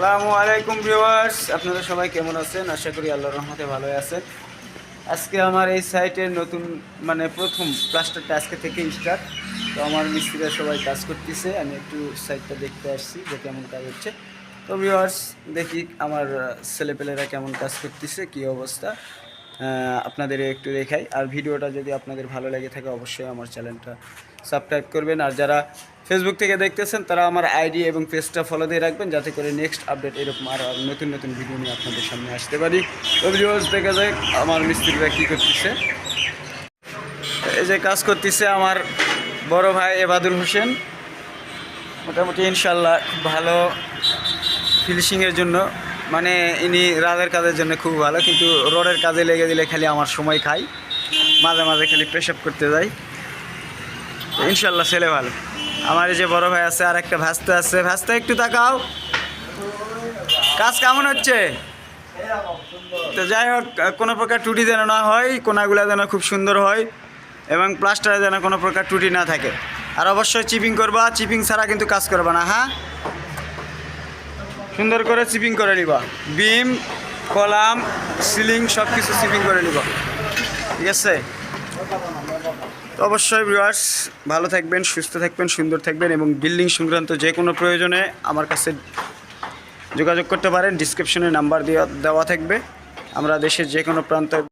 সালামু আলাইকুম ভিউয়ার্স, আপনারা সবাই কেমন আছেন? আশা করি আল্লাহর রহমতে ভালোই আছেন। আজকে আমার এই সাইটের নতুন মানে প্রথম প্লাস্টারটা আজকে থেকে স্টার্ট তো আমার মিস্ত্রিরা সবাই কাজ করতেছে, আমি একটু সাইটটা দেখতে আসছি, যে কেমন কাজ হচ্ছে। তো ভিউয়ার্স, দেখি আমার ছেলেপেলেরা কেমন কাজ করতেছে, কি অবস্থা। আপনাদের একটু দেখাই। আর ভিডিওটা যদি আপনাদের ভালো লেগে থাকে, অবশ্যই আমার চ্যানেলটা সাবস্ক্রাইব করবেন। আর যারা ফেসবুক থেকে দেখতেছেন, তারা আমার আইডি এবং পেজটা ফলো দিয়ে রাখবেন, যাতে করে নেক্সট আপডেট এরকম আর নতুন নতুন ভিডিও নিয়ে আপনাদের সামনে আসতে পারি। ভিডিওস দেখা যায় আমার মিস্ত্রিরা কী করতেছে। এই যে কাজ করতেছে আমার বড় ভাই এবাদুল হোসেন। মোটামুটি ইনশাল্লাহ ভালো ফিনিশিংয়ের জন্য মানে ইনি রাদের কাজের জন্য খুব ভালো, কিন্তু রোডের কাজে লেগে দিলে খালি আমার সময় খাই। মাঝে মাঝে খালি প্রেশাপ করতে যাই। ইনশাল্লাহ ছেলে ভালো। আমার এই যে বড় ভাই আছে আর একটা ভাস্তা আছে। ভাস্তা, একটু তাকাও। কাজ কেমন হচ্ছে? তো যাই হোক, কোনো প্রকার ত্রুটি যেন না হয়, কোনাগুলো যেন খুব সুন্দর হয়, এবং প্লাস্টারে যেন কোনো প্রকার ত্রুটি না থাকে। আর অবশ্যই চিপিং করবা, চিপিং ছাড়া কিন্তু কাজ করবা না হ্যাঁ? সুন্দর করে সিপিং করে নিবা। বিম কলাম সিলিং সব কিছু সিপিং করে নিবা। ঠিক আছে? তো অবশ্যই ভিউয়ার্স ভালো থাকবেন, সুস্থ থাকবেন, সুন্দর থাকবেন এবং বিল্ডিং সংক্রান্ত যে কোনো প্রয়োজনে আমার কাছে যোগাযোগ করতে পারেন। ডিসক্রিপশনে নাম্বার দেওয়া দেওয়া থাকবে। আমরা দেশের যে কোনো প্রান্তে